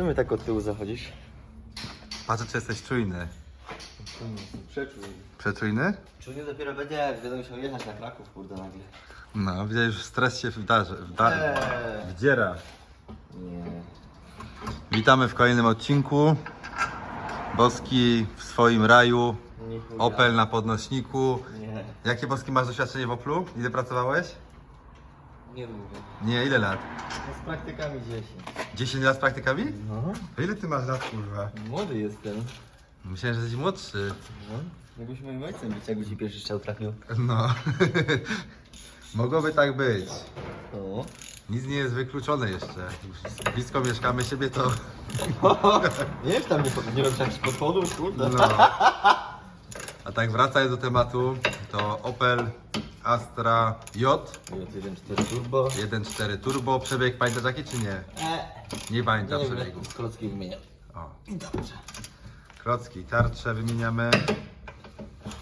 Co my tak od tyłu zachodzisz? Patrzę, czy jesteś czujny. Przeczuj. Przeczujny? Czujny dopiero będzie, jak będę musiał jechać na Kraków, kurde, nagle. No, widzę, już stres się wdarzy, wda, Eee. wdziera. Nie. Witamy w kolejnym odcinku. Boski w swoim raju. Nie chuja. Opel na podnośniku. Nie. Jakie Boski masz doświadczenie w Oplu? Ile pracowałeś? Nie lubię. Nie, ile lat? No z praktykami 10. 10 lat z praktykami? No. To ile ty masz lat, kurwa? Młody jestem. Myślałem, że jesteś młodszy. No. Mógłbyś moim ojcem być, jakby ci pierwszy strzał trafił. No. Mogłoby tak być. O. Nic nie jest wykluczone jeszcze. Już blisko mieszkamy siebie, to... Nie wiem, tam nie, nie robisz jakichś podchodów, kurde. No. A tak wracając do tematu, to Opel Astra J J1.4 turbo. 1.4 Turbo. Przebieg pamiętasz jaki czy nie? E. Nie Nie przebiegu. wiem, klocki wymieniam. O. Dobrze. Klocki, tarcze wymieniamy.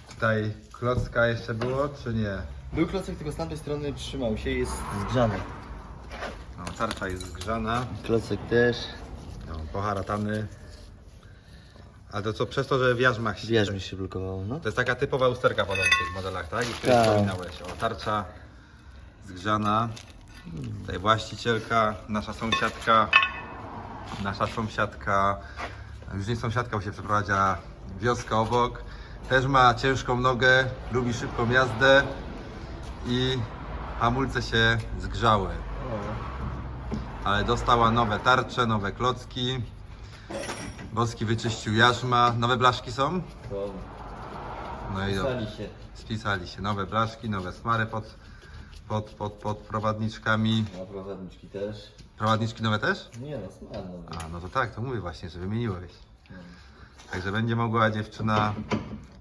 Tutaj klocka jeszcze było, czy nie? Był klocek, tylko z tamtej strony trzymał się i jest zgrzany. No, tarcza jest zgrzana. Klocek też. No, poharatany. A to co, przez to, że w jarzmach się... Mi się blokowało, no. To jest taka typowa usterka podobno w tych modelach, tak? I której Tak. wspominałeś. O, tarcza zgrzana. Tutaj właścicielka, nasza sąsiadka. Nasza sąsiadka, już nie sąsiadka, bo się przeprowadziła wioska obok. Też ma ciężką nogę, lubi szybką jazdę i hamulce się zgrzały. Ale dostała nowe tarcze, nowe klocki. Boski wyczyścił jarzma. Nowe blaszki są? To No i dobrze. Stali się. Spisali się nowe blaszki, nowe smary pod, pod, pod, pod prowadniczkami. Na prowadniczki też. Prowadniczki nowe też? Nie no, smarno. A, no to tak, to mówię właśnie, że wymieniłeś. Także będzie mogła dziewczyna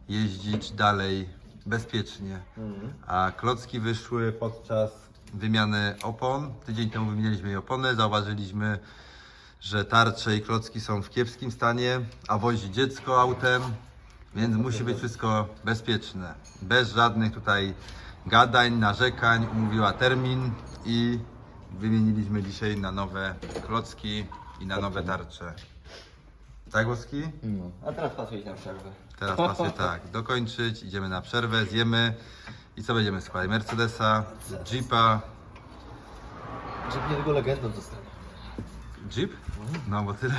jeździć dalej bezpiecznie. Mhm. A klocki wyszły podczas wymiany opon. Tydzień temu wymieniliśmy jej opony, zauważyliśmy, że tarcze i klocki są w kiepskim stanie, a wozi dziecko autem, więc musi być wszystko bezpieczne. Bez żadnych tutaj gadań, narzekań, umówiła termin i wymieniliśmy dzisiaj na nowe klocki i na nowe tarcze. Tak, Łoski? No. A teraz patrzeć na przerwę. Teraz pasuje tak, dokończyć, idziemy na przerwę, zjemy i co będziemy składać? Mercedesa, Jeepa, Żeby niedługo legendą zostanie. Jeep? No bo tyle,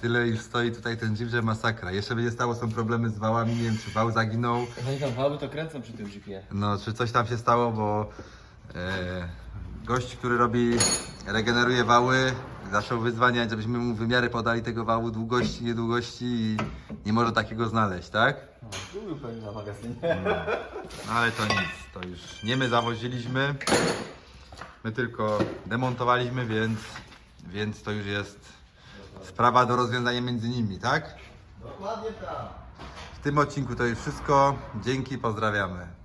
tyle już stoi tutaj ten Jeep, że masakra. Jeszcze będzie stało, są problemy z wałami, nie wiem czy wał zaginął, Oni tam wały to kręcą przy tym jeepie. no czy coś tam się stało, bo e, gość, który robi, regeneruje wały, zaczął wyzwaniać, żebyśmy mu wymiary podali tego wału długości, niedługości i nie może takiego znaleźć, tak? No, był pewnie na magazynie. No ale to nic, to już nie my zawoziliśmy, my tylko demontowaliśmy, więc, więc to już jest sprawa do rozwiązania między nimi, tak? Dokładnie tak. W tym odcinku to już wszystko. Dzięki, pozdrawiamy.